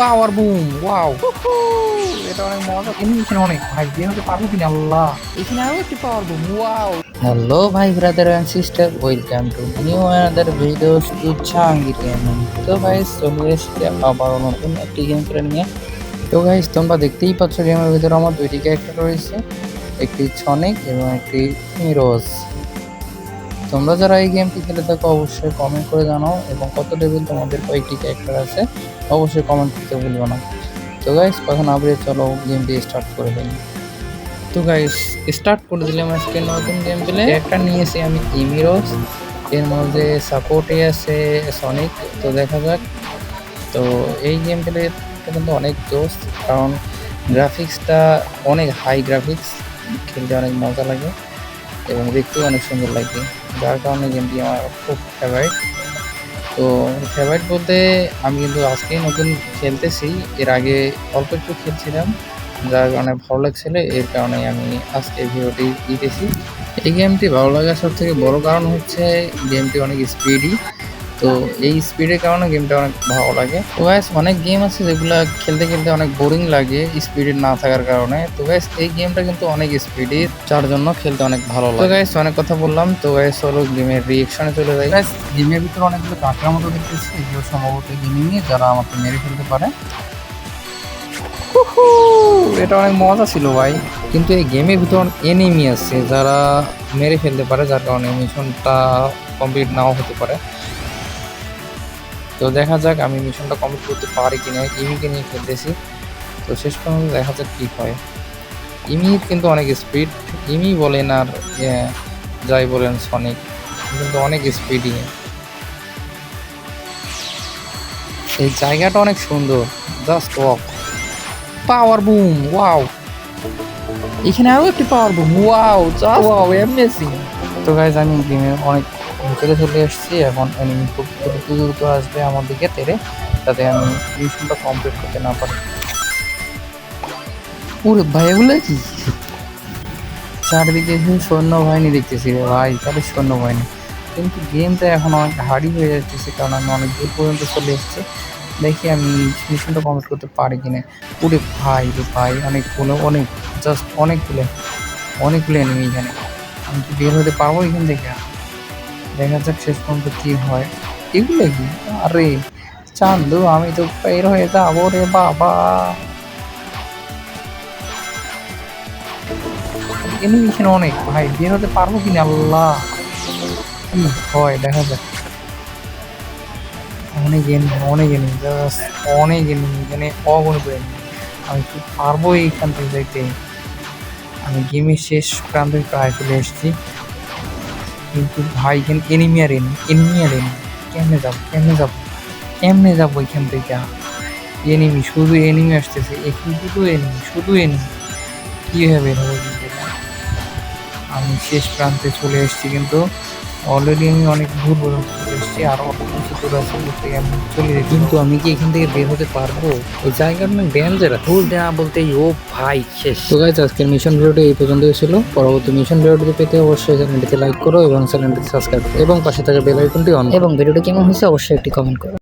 পাওয়ার boom wow এটা অনেক মজা। এনিমেশন অনেক ভাই বের হতে পারব কিনা? আল্লাহ। এখানে আরও একটি পাওয়ার বুম ওয়াও হ্যালো ভাই brother and sister welcome to new another videos to Jahangir gaming তো ভাই চলে এসেছি আবার নতুন একটি গেম প্লে নিয়ে। তো গাইস তোমরা দেখতেই পাচ্ছ গেমের ভিতরে আমার দুইটি ক্যারেক্টার রয়েছে একটি ছনিক এবং একটি মিরোজ তোমরা যারা এই গেমটি খেলে থাকো অবশ্যই কমেন্ট করে জানাও এবং কত লেভেল তোমাদের কয়েকটি ক্যারেক্টার আছে অবশ্যই কমেন্ট করতে ভুলবে না। তো গাইস কথা না বলে চলো গেমটি স্টার্ট করে দিই। তো গাইস স্টার্ট করে দিলাম আজকে নতুন গেম প্লে। একটা নিয়েছি আমি ইমিরোস এর মধ্যে সাপোর্টে আছে সনিক তো দেখা যাক। তো এই গেম প্লে কিন্তু অনেক জোস কারণ গ্রাফিক্সটা অনেক হাই গ্রাফিক্স খেলতে অনেক মজা লাগে এবং দেখতেও অনেক সুন্দর লাগে। যার কারণে গেমটি আমার খুব ফেভারিট তো ফেভারিট বলতে আমি কিন্তু আজকেই নতুন খেলতেছি। এর আগে অল্প একটু খেলছিলাম, যার কারণে ভালো লাগছিল। এর কারণে আমি আজকে ভিডিওটি দিতেছি। এই গেমটি ভালো লাগার সব থেকে বড় কারণ হচ্ছে গেমটি অনেক স্পিডি তো এই স্পিডের কারণে গেমটা অনেক ভালো লাগে। তো গ্যাস অনেক গেম আছে যেগুলো খেলতে খেলতে অনেক বোরিং লাগে স্পিডের না থাকার কারণে। তো গ্যাস এই গেমটা কিন্তু অনেক স্পিডি যার জন্য খেলতে অনেক ভালো লাগে। তো গ্যাস অনেক কথা বললাম। তো গ্যাস হলো গেমের রিয়েকশনে চলে যাই। গ্যাস গেমের ভিতরে অনেকগুলো কাঁকড়ার মতো দেখতেছি এগুলো সম্ভবত গেমিংয়ে যারা আমাকে মেরে ফেলতে পারে। এটা অনেক মজা ছিল ভাই। কিন্তু এই গেমের ভিতর এনিমি আছে যারা মেরে ফেলতে পারে যার কারণে মিশনটা কমপ্লিট নাও হতে পারে। তো দেখা যাক আমি মিশনটা কমপ্লিট করতে পারি কিনা। ইমিকে নিয়ে খেলতেছি। তো শেষ পর্যন্ত দেখা যাক কী হয়। ইমি কিন্তু অনেক স্পিড ইমি বলেন আর যাই বলেন সনিক কিন্তু অনেক স্পিডই এই জায়গাটা অনেক সুন্দর। Just walk power boom wow এখানে আরও একটি power boom wow just wow amazing তো গাইজ আমি গেমের অনেক ভিতরে চলে এসেছি। এখন এনিমি খুব দ্রুত দ্রুত আসবে আমার দিকে তেরে তাতে আমি মিশনটা কমপ্লিট করতে না পারি। ওরে ভাই এগুলো কি? চারদিকে শুধু সৈন্যবাহিনী দেখতেছি রে ভাই তাহলে সৈন্য বাহিনী। কিন্তু গেমটা এখন অনেক হার্ডই হয়ে যাচ্ছে কারণ আমি অনেক দূর পর্যন্ত চলে এসেছি। দেখি আমি মিশনটা কমপ্লিট করতে পারি কিনা। পুরে ভাই রে ভাই অনেকগুলো অনেক জাস্ট অনেকগুলো অনেকগুলো এনিমি এখানে। আমি কি বের হতে পারব এখান থেকে? দেখা যাক শেষ পর্যন্ত কি হয়। এগুলো কি? আরে, চান্দু, আমি তো বের হয়ে যাব রে বাবা। এনিমি এখানে অনেক, ভাই, বের হতে পারব কিনা আল্লাহ? কি হয়, দেখা যাক। অনেক এনিমি অনেক এনিমি অনেক এনিমি এখানে অগণিত এনিমি আমি কি পারব এইখান থেকে যেতে আমি গেমের শেষ প্রান্তে প্রায় চলে এসেছি। কিন্তু ভাই এখানে এনিমি আর এনিমি এনিমি আর এনিমি কেমনে যাব কেমনে যাব? কেমনে যাব এখান থেকে? এনিমি, শুধু এনিমি আসতেছে এখানে শুধু এনিমি শুধু এনিমি? কীভাবে হবে কিন্তু আমি শেষ প্রান্তে চলে এসেছি কিন্তু অলরেডি আমি অনেক দূর পর্যন্ত চলে এসেছি আর অনেক কিছু দূর আছে আমি চলে যাই কিন্তু আমি কি এখান থেকে বের হতে পারব? এই জায়গার অনেক ডেঞ্জারাস ভুল দেওয়া বলতে ও ভাই শেষ। তো গাইজ আজকের মিশন ভিডিওটি এই পর্যন্ত ছিল। পরবর্তী মিশন ভিডিওটি পেতে অবশ্যই চ্যানেলটিতে লাইক করো এবং চ্যানেলটিতে সাবস্ক্রাইব করো। এবং পাশে থাকা বেল আইকনটি অন এবং ভিডিওটি কেমন হয়েছে অবশ্যই একটি কমেন্ট করো।